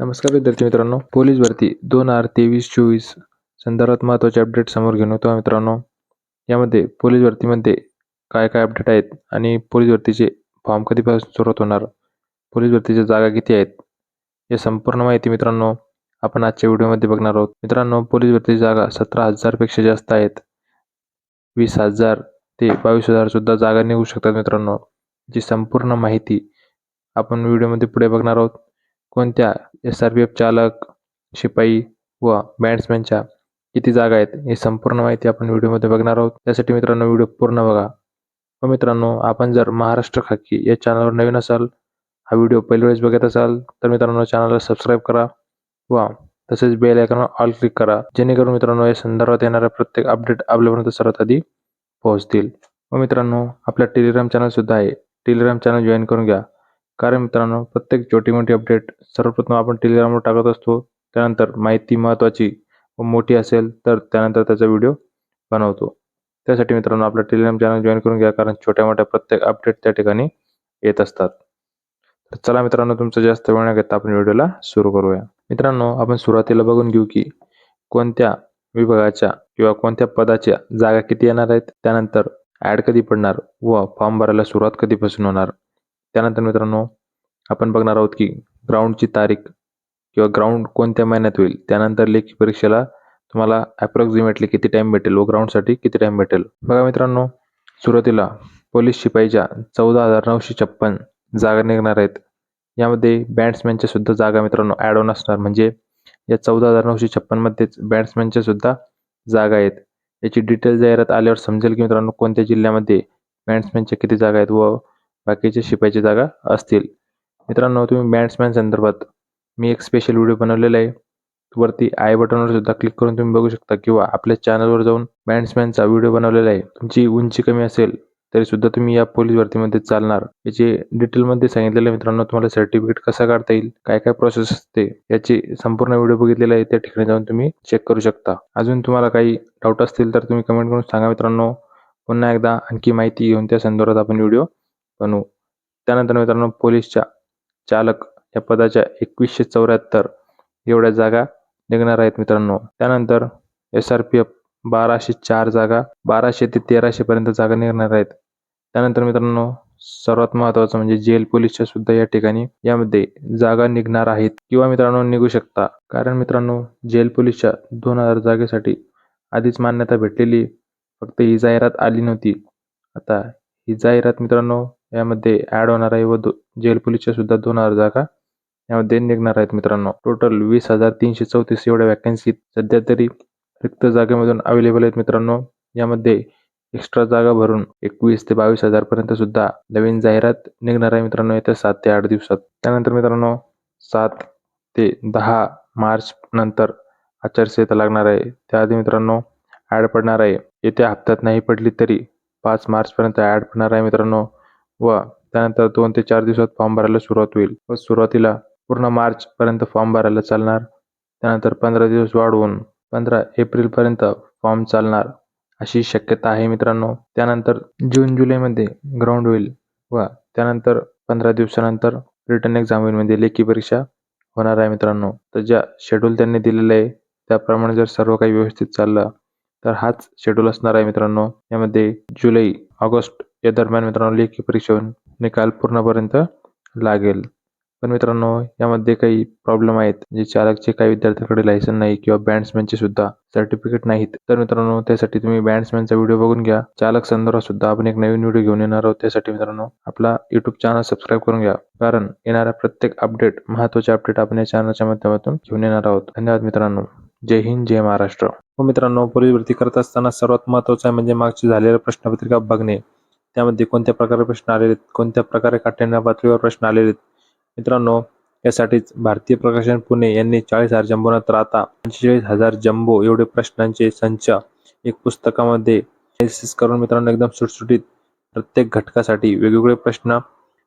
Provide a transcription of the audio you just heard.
नमस्कार विद्यार्थी मित्रांनो. पोलीस भरती दोन हजार तेवीस चोवीस संदर्भात महत्त्वाचे अपडेट समोर घेऊन येतो मित्रांनो. यामध्ये पोलीस भरतीमध्ये काय काय अपडेट आहेत आणि पोलीस भरतीचे फॉर्म कधीपासून सुरुवात होणार? पोलीस भरतीच्या जागा किती आहेत? या संपूर्ण माहिती मित्रांनो आपण आजच्या व्हिडिओमध्ये बघणार आहोत. मित्रांनो पोलीस भरतीची जागा सतरा हजारपेक्षा जास्त आहेत. वीस हजार ते बावीस हजारसुद्धा जागा निघू शकतात मित्रांनो. जी संपूर्ण माहिती आपण व्हिडिओमध्ये पुढे बघणार आहोत. कोणत्या एस आर पी एफ चालक शिपाई व बॅट्समॅनच्या किती जागा आहेत ही संपूर्ण माहिती आपण व्हिडिओमध्ये बघणार आहोत. त्यासाठी मित्रांनो व्हिडिओ पूर्ण बघा. व मित्रांनो आपण जर महाराष्ट्र खाकी या चॅनलवर नवीन असाल हा व्हिडिओ पहिल्या वेळेस बघत असाल तर मित्रांनो चॅनलला सबस्क्राईब करा व तसेच बेल आयकॉनवर ऑल क्लिक करा जेणेकरून मित्रांनो या संदर्भात येणाऱ्या प्रत्येक अपडेट आपल्यापर्यंत सर्वात आधी पोहोचतील. व मित्रांनो आपला टेलिग्राम चॅनलसुद्धा आहे. टेलिग्राम चॅनल जॉईन करून घ्या. कारण मित्रांनो प्रत्येक छोटी मोठी अपडेट सर्वप्रथम आपण टेलिग्रामवर टाकत असतो. त्यानंतर माहिती महत्त्वाची व मोठी असेल तर त्यानंतर त्याचा व्हिडिओ बनवतो. त्यासाठी मित्रांनो आपला टेलिग्राम चॅनल जॉईन करून घ्या कारण छोट्या मोठ्या प्रत्येक अपडेट त्या ठिकाणी येत असतात. तर चला मित्रांनो तुमचं जास्त वेळ न घेता आपण व्हिडिओला सुरू करूया. मित्रांनो आपण सुरुवातीला बघून घेऊ की कोणत्या विभागाच्या किंवा कोणत्या पदाच्या जागा किती येणार आहेत? त्यानंतर ॲड कधी पडणार व फॉर्म भरायला सुरुवात कधीपासून होणार? त्यानंतर मित्रांनो आपण बघणार आहोत की ग्राउंडची तारीख किंवा ग्राउंड कोणत्या महिन्यात होईल? त्यानंतर लेखी परीक्षेला तुम्हाला अप्रॉक्झिमेटली किती टाईम भेटेल व ग्राउंडसाठी किती टाईम भेटेल? बघा मित्रांनो सुरुवातीला पोलीस शिपाईच्या चौदा हजार नऊशे छप्पन जागा निघणार आहेत. यामध्ये बॅट्समॅनच्या सुद्धा जागा मित्रांनो ॲड ऑन असणार. म्हणजे या चौदा हजार नऊशे छप्पनमध्येच बॅट्समॅनच्या सुद्धा जागा आहेत. याची डिटेल जाहिरात आल्यावर समजेल की मित्रांनो कोणत्या जिल्ह्यामध्ये बॅट्समॅनच्या किती जागा आहेत व बाकीच्या शिपायची जागा असतील. मित्रांनो तुम्ही बॅट्समॅन संदर्भात मी एक स्पेशल व्हिडिओ बनवलेला आहे. वरती आय बटनवर सुद्धा क्लिक करून तुम्ही बघू शकता किंवा आपल्या चॅनलवर जाऊन बॅट्समॅनचा व्हिडिओ बनवलेला आहे. तुमची उंची कमी असेल तरी सुद्धा तुम्ही या पोलीस भरतीमध्ये चालणार. याचे डिटेलमध्ये सांगितलेलं मित्रांनो तुम्हाला सर्टिफिकेट कसा काढता येईल काय काय प्रोसेस असते याची संपूर्ण व्हिडिओ बघितलेला आहे त्या ठिकाणी जाऊन तुम्ही चेक करू शकता. अजून तुम्हाला काही डाऊट असतील तर तुम्ही कमेंट करून सांगा मित्रांनो. पुन्हा एकदा आणखी माहिती घेऊन त्या संदर्भात आपण व्हिडिओ बनू त्यानंतर मित्रांनो पोलीसच्या चालक या पदाच्या एकवीसशे चौऱ्याहत्तर एवढ्या जागा निघणार आहेत मित्रांनो. त्यानंतर एस आर पी एफ बाराशे चार जागा बाराशे ते तेराशे पर्यंत जागा निघणार आहेत. त्यानंतर मित्रांनो सर्वात महत्त्वाचं म्हणजे जेल पोलीसच्या सुद्धा या ठिकाणी यामध्ये जागा निघणार आहेत किंवा मित्रांनो निघू शकता. कारण मित्रांनो जेल पोलीसच्या दोन हजार जागेसाठी आधीच मान्यता भेटलेली फक्त ही जाहिरात आली नव्हती. आता ही जाहिरात मित्रांनो यामध्ये ॲड होणार आहे व दो जेल पोलीसच्या सुद्धा दोन हजार जागा. यामध्ये निघणार आहेत मित्रांनो. टोटल वीस हजार तीनशे चौतीस एवढ्या वॅकन्सी सध्या तरी रिक्त जागेमधून अवेलेबल आहेत मित्रांनो. यामध्ये एक्स्ट्रा जागा भरून एकवीस ते बावीस हजारपर्यंत सुद्धा नवीन जाहिरात निघणार आहे मित्रांनो येत्या सात ते आठ दिवसात. त्यानंतर मित्रांनो सात ते दहा मार्च नंतर आचारसंहिता लागणार आहे. त्याआधी मित्रांनो ॲड पडणार आहे. येत्या हप्त्यात नाही पडली तरी पाच मार्चपर्यंत ॲड पडणार आहे मित्रांनो. व त्यानंतर दोन ते चार दिवसात फॉर्म भरायला सुरुवात होईल व सुरुवातीला पूर्ण मार्चपर्यंत फॉर्म भरायला चालणार. त्यानंतर पंधरा दिवस वाढवून पंधरा एप्रिलपर्यंत फॉर्म चालणार अशी शक्यता आहे मित्रांनो. त्यानंतर जून जुलैमध्ये ग्राउंड होईल व त्यानंतर पंधरा दिवसानंतर रिटर्न एक्झाम होईल म्हणजे लेखी परीक्षा होणार आहे मित्रांनो. तर ज्या शेड्यूल त्यांनी दिलेलं आहे त्याप्रमाणे जर सर्व काही व्यवस्थित चाललं तर हाच शेड्यूल असणार आहे मित्रांनो. यामध्ये जुलै ऑगस्ट या दरम्यान मित्रांनो लेखी परीक्षा निकाल पूर्णपर्यंत लागेल. पण मित्रांनो यामध्ये काही प्रॉब्लेम आहेत. जे चालकचे काही विद्यार्थ्यांकडे लायसन नाही किंवा बँड्समॅनचे सुद्धा सर्टिफिकेट नाहीत. तर मित्रांनो त्यासाठी तुम्ही बँड्समॅनचा व्हिडिओ बघून घ्या. चालक संदर्भात सुद्धा आपण एक नवीन व्हिडिओ घेऊन येणार आहोत. त्यासाठी मित्रांनो आपला युट्यूब चॅनल सबस्क्राईब करून घ्या. कारण येणाऱ्या प्रत्येक अपडेट महत्त्वाचे अपडेट आपण या चॅनलच्या माध्यमातून घेऊन येणार आहोत. धन्यवाद मित्रांनो. जय हिंद जय महाराष्ट्र. हो मित्रांनो पोलीस भरती करत असताना सर्वात महत्त्वाचं आहे म्हणजे मागची झालेल्या प्रश्नपत्रिका बघणे. त्यामध्ये कोणत्या प्रकारे प्रश्न आलेले आहेत कोणत्या प्रकारे काठिण्य पातळीवर प्रश्न आलेले आहेत? मित्रांनो यासाठीच भारतीय प्रकाशन पुणे यांनी चाळीस हजार जम्बोनात राहता पंचेचाळीस हजार जम्बो एवढे प्रश्नांचे संच एक पुस्तकामध्ये करून मित्रांनो एकदम सुटसुटीत प्रत्येक घटकासाठी वेगवेगळे प्रश्न